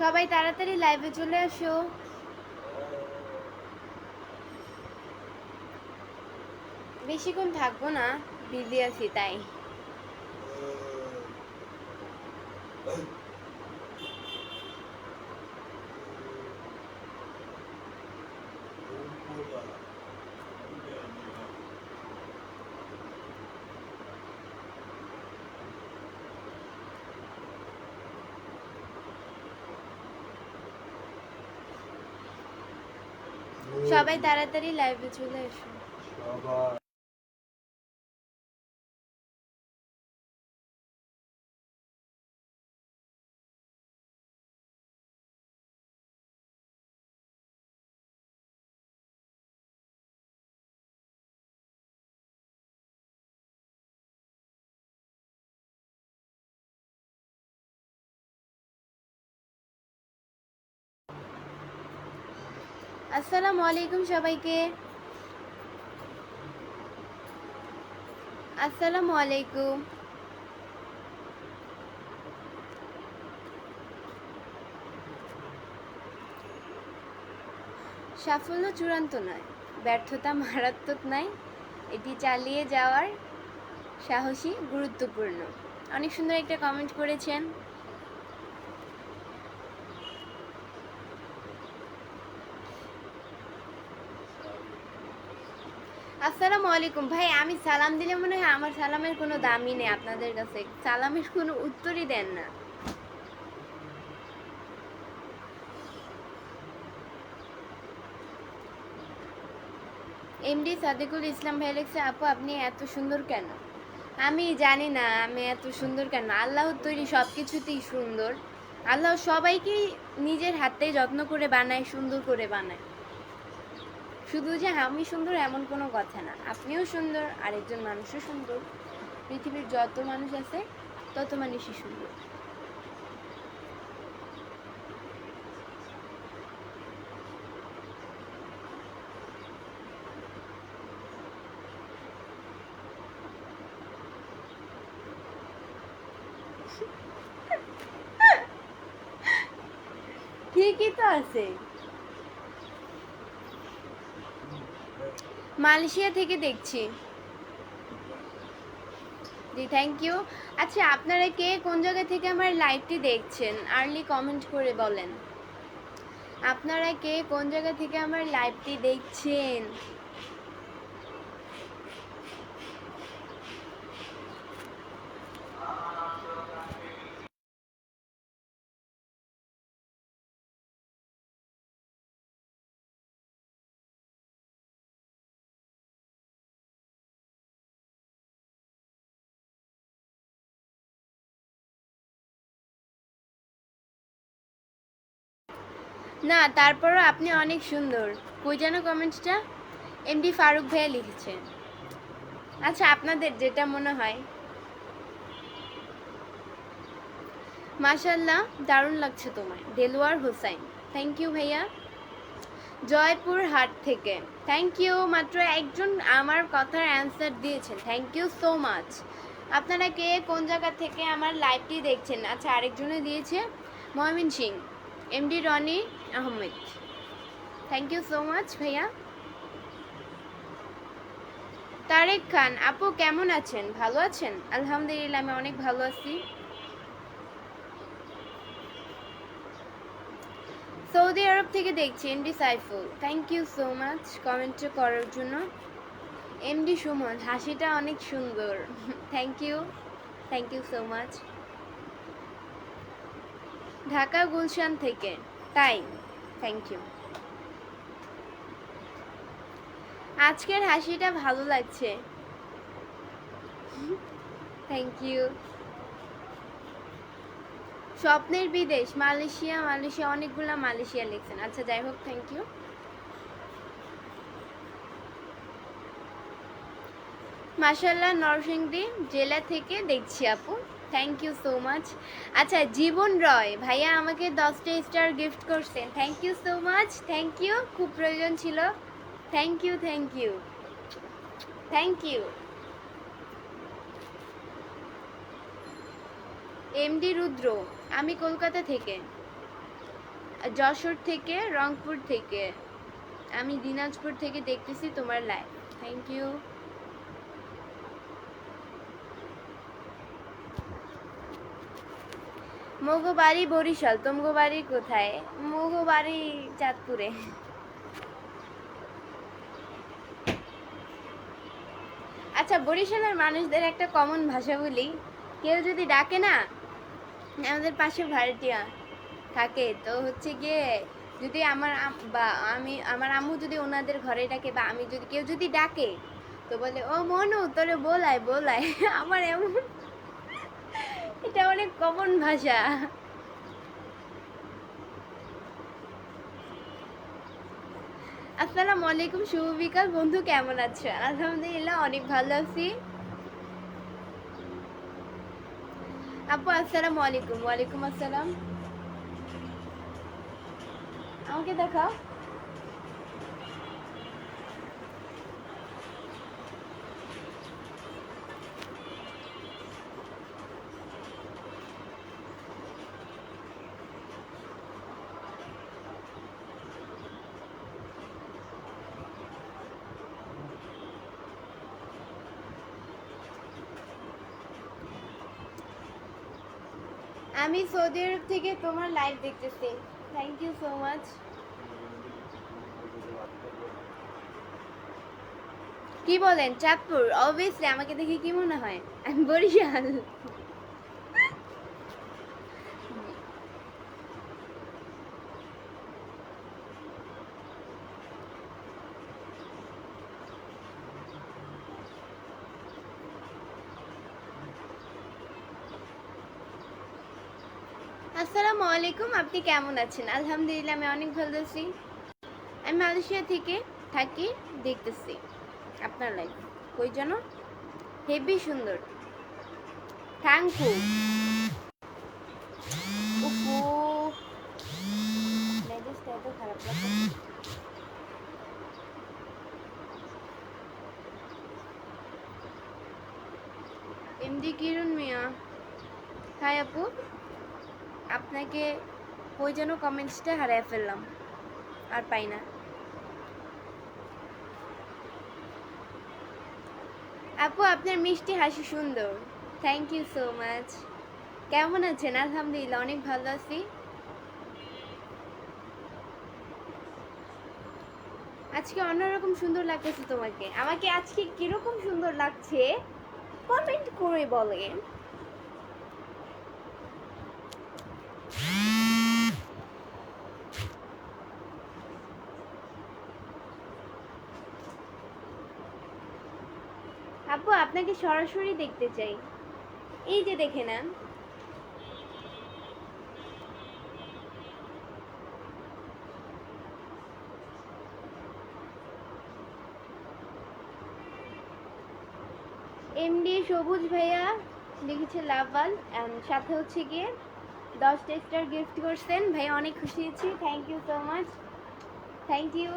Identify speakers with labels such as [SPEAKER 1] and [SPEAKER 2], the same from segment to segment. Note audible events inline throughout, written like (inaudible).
[SPEAKER 1] সবাই তাড়াতাড়ি লাইভে চলে আসো। বেশিক্ষণ থাকব না বিজি আছি তাই। সবাই তাড়াতাড়ি লাইভে চলে এসো। আসসালামু আলাইকুম সবাইকে। আসসালামু আলাইকুম। সাফল্য চূড়ান্ত নয়, ব্যর্থতা মারাত্মক নয়, এটি চালিয়ে যাওয়ার সাহসী গুরুত্বপূর্ণ। অনেক সুন্দর একটা কমেন্ট করেছেন। আসসালামু আলাইকুম। ভাই, আমি সালাম দিলে মনে হয় আমার সালামের কোনো দামই নেই আপনাদের কাছে। সালামের কোনো উত্তরই দেন না। এমডি সাদিকুল ইসলাম ভাই লিখছে, আপু, আপনি এত সুন্দর কেন? আমি জানি না, আমি এত সুন্দর কেন? আল্লাহর তৈরি সব কিছুতেই সুন্দর। আল্লাহ সবাইকেই নিজের হাতে যত্ন করে বানায়, সুন্দর করে বানায়। শুধু যে আমি সুন্দর এমন কোনো কথা না, আপনিও সুন্দর, আরেকজন মানুষও সুন্দর। পৃথিবীর যত মানুষ আছে, তত মানুষই সুন্দর। (laughs) ঠিকই তো আছে। মালয়েশিয়া থেকে দেখছি। জি থ্যাংক ইউ আচ্ছা আপনারা কে কোন জায়গা থেকে আমার লাইভটি দেখছেন? আর্লি কমেন্ট করে বলেন। আপনারা কে কোন জায়গা থেকে আমার লাইভটি দেখছেন? না, তারপরও আপনি অনেক সুন্দর। কই যেন কমেন্টসটা? এমডি ফারুক ভাইয়া লিখেছেন। আচ্ছা আপনাদের যেটা মনে হয়। মাশাল্লাহ দারুণ লাগছে তোমায় দেলোয়ার হোসাইন। থ্যাংক ইউ ভাইয়া। জয়পুর হাট থেকে। থ্যাংক ইউ মাত্র একজন আমার কথার অ্যান্সার দিয়েছেন। থ্যাংক ইউ সো মাচ আপনারা কে, কোন জায়গা থেকে আমার লাইভটি দেখছেন? আচ্ছা আরেকজনে দিয়েছে। Mymensingh MD Rony Ahmed. Thank you so much ভাইয়া। তারেক খান, আপু কেমন আছেন? ভালো আছেন? আলহামদুলিল্লাহ, আমি অনেক ভালো আছি। সৌদি আরব থেকে দেখছি MD Saiful. Thank you so much comment করার জন্য। এমডি সুমন, হাসিটা অনেক সুন্দর। Thank you thank you so much Dhaka Gulshan থেকে, তাই। থ্যাংক ইউ আজকের হাসিটা ভালো লাগছে। থ্যাংক ইউ স্বপ্নের বিদেশ, মালয়েশিয়া মালয়েশিয়া, অনেকগুলা মালয়েশিয়া লিখছেন। আচ্ছা যাই হোক থ্যাংক ইউ মাসাল্লাহ নরসিংদী জেলা থেকে দেখছি আপু। থ্যাংক ইউ সো মাচ আচ্ছা জীবন রয়, ভাইয়া আমাকে দশটা স্টার গিফট করছেন। Thank you so much thank you খুব প্রয়োজন ছিল। Thank you thank you thank you MD Rudra, আমি কলকাতা থেকে। যশোর থেকে, রংপুর থেকে। আমি দিনাজপুর থেকে দেখতেছি তোমার লাইভ থ্যাংক ইউ মগো বাড়ি বরিশাল, তোমগো বাড়ি কোথায়? মগো বাড়ি চাঁদপুরে। আচ্ছা বরিশালের মানুষদের একটা কমন ভাষা বলি। কেউ যদি ডাকে না, আমাদের পাশে ভাড়াটিয়া থাকে, তো হচ্ছে গিয়ে যদি আমার বা আমি, আমার আম্মু যদি ওনাদের ঘরে ডাকে বা আমি যদি, কেউ যদি ডাকে, তো বলে, ও মনু, তোরে বলায় বলায় (laughs) আমার এমন এটা অনেক কমন ভাষা। আসসালামু আলাইকুম, শুভ বিকাল। বন্ধু, কেমন আছো? আলহামদুলিল্লাহ, অনেক ভালো আছি। আপু, আসসালামু আলাইকুম। ওয়ালাইকুম আসসালাম। আমাকে দেখাও। আমি সৌদি আরব থেকে তোমার লাইভ দেখতেছি। থ্যাংক ইউ সো মাচ কি বলেন, চাঁদপুর? অবভিয়াসলি আমাকে দেখে কি মনে হয়? আমি বরিশাল আসসালামু আলাইকুম, আপনি কেমন আছেন? আলহামদুলিল্লাহ, আমি অনেক ভালো আছি। আমি মালয়েশিয়া থেকে থাকি, দেখতেছি। আপনার লাইফ কই যেন হেভি সুন্দর। থ্যাংক ইউ মেজাজটা এত খারাপ এমডি কিরণ মিয়া। হাই আপু। আপনাকে ওই যেন কমেন্টসটা হারিয়ে ফেললাম। আর পাই না। আপু, আপনার মিষ্টি হাসি সুন্দর। থ্যাংক ইউ সো মাচ কেমন আছেন? আলহামদুলিল্লাহ, অনেক ভালো আছি। আজকে অন্যরকম সুন্দর লাগতেছে তোমাকে। আমাকে আজকে কীরকম সুন্দর লাগছে? কমেন্ট করে বলেন আপু আপনাকে সরাসরি দেখতে চাই। এই যে দেখে নেন। এমডি সবুজ ভাইয়া লিখেছে লাভাল অ্যান্ড সাথে হচ্ছে গিয়ে দশ টেস্টার গিফট করছেন। ভাইয়া, অনেক খুশি হয়েছি। Thank you so much thank you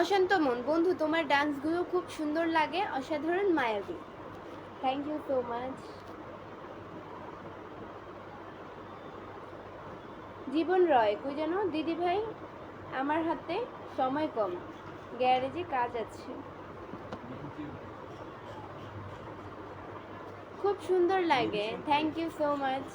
[SPEAKER 1] অশান্ত মন। বন্ধু তোমার ডান্সগুলো খুব সুন্দর লাগে অসাধারণ মায়াবী। Thank you so much Jibon Roy কই যেন দিদি ভাই আমার হাতে সময় কম। গ্যারেজে কাজ আছে। খুব সুন্দর লাগে। Thank you so much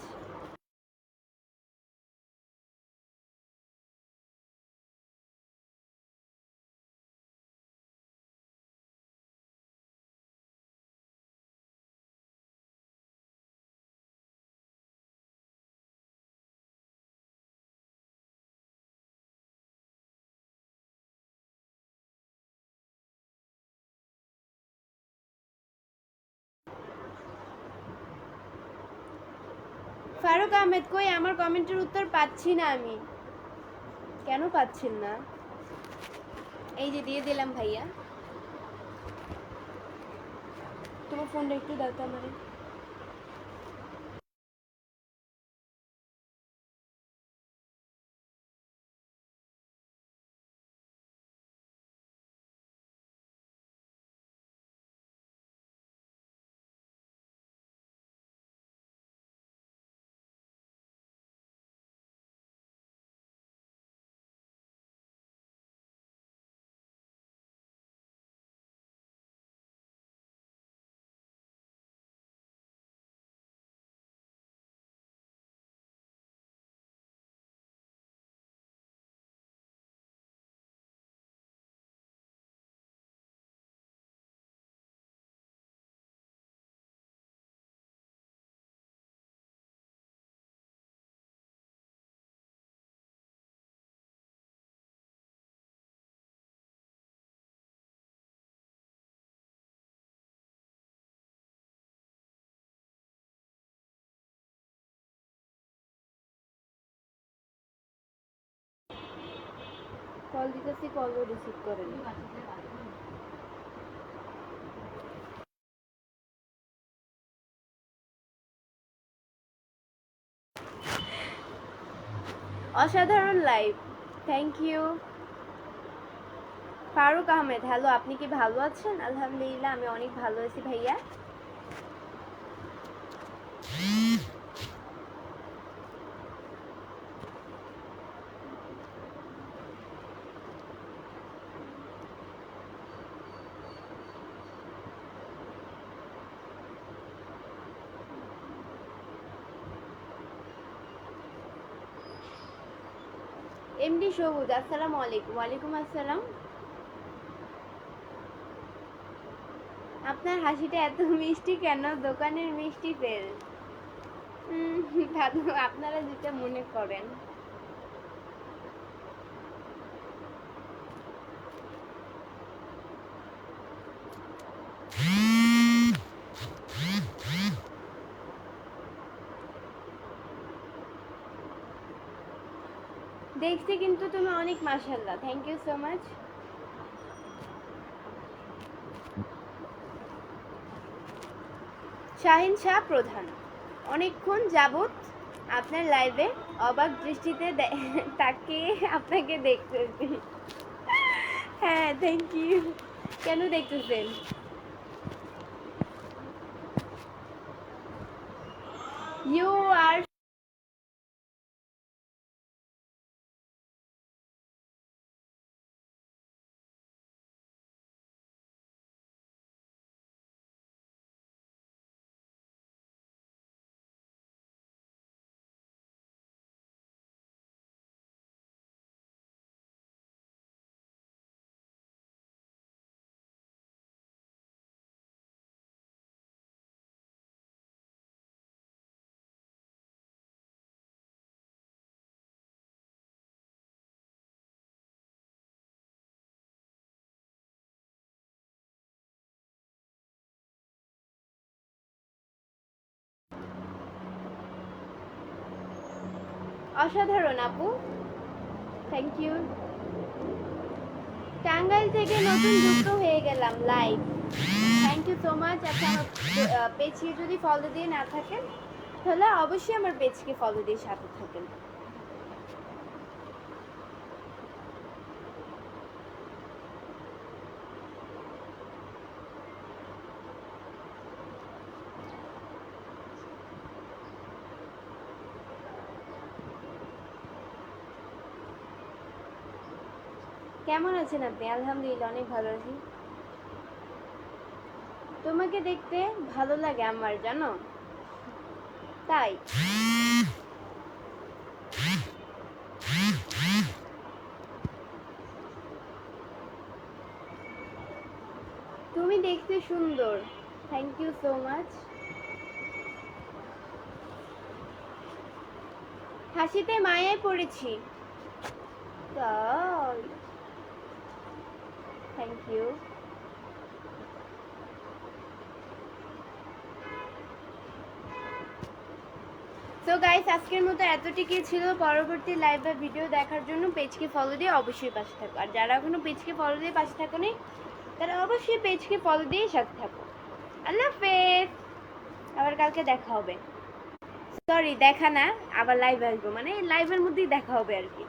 [SPEAKER 1] Faruk Ahmed কই? আমার কমেন্টের উত্তর পাচ্ছি না আমি। কেন পাচ্ছেন না? এই যে দিয়ে দিলাম ভাইয়া। তোমার ফোনটা একটু দাও তো আমার। কল দিতেছি কলও রিসিভ করেনি অসাধারণ live thank you Faruk Ahmed hello আপনি কি ভালো আছেন? আলহামদুলিল্লাহ, আমি অনেক ভালো আছি ভাইয়া। এমডি সবুজ আসসালামু আলাইকুম। ওয়ালাইকুম আসসালাম। আপনার হাসিটা এত মিষ্টি কেন? দোকানের মিষ্টি দাদু, আপনারা যেটা মনে করেন। দেখছি কিন্তু তুমি অনেক মাশাল্লাহ thank you so much Shahin Shah Prodhan. অনেকক্ষণ যাবত আপনার লাইভে অবাক দৃষ্টিতে (laughs) তাকিয়ে আপনাকে দেখতেছি। হ্যাঁ থ্যাংক ইউ কেন দেখতেছেন? অসাধারণ, আপু। থ্যাংক ইউ টাঙ্গাইল থেকে নতুন যুক্ত হয়ে গেলাম live thank you so much আমার পেজকে যদি ফলো দিয়ে না থাকেন, তাহলে অবশ্যই আমার পেজকে ফলো দিয়ে সাথে থাকেন। কেমন আছেন আপনি? আলহামদুলিল্লাহ, অনেক ভালো আছি। তোমাকে দেখতে ভালো লাগে আমার, জানো? তাই। তুমি দেখতে সুন্দর। থ্যাংক ইউ সো মাচ হাসিতে মায়ায় পড়েছি। তাই। ইউ তো গাইস আজকের মতো এতটুকুই ছিল। পরবর্তী লাইভ বা ভিডিও দেখার জন্য পেজকে ফলো দিয়ে অবশ্যই পাশে থাকো। আর যারা এখনও পেজকে ফলো দিয়ে পাশে থাকো নি তারা অবশ্যই পেজকে ফলো দিয়ে সাথে থাকো। আল্লাহ হাফেজ। আবার কালকে দেখা হবে। সরি দেখা না, আবার লাইভ আসব। মানে লাইভের মধ্যেই দেখা হবে আর কি।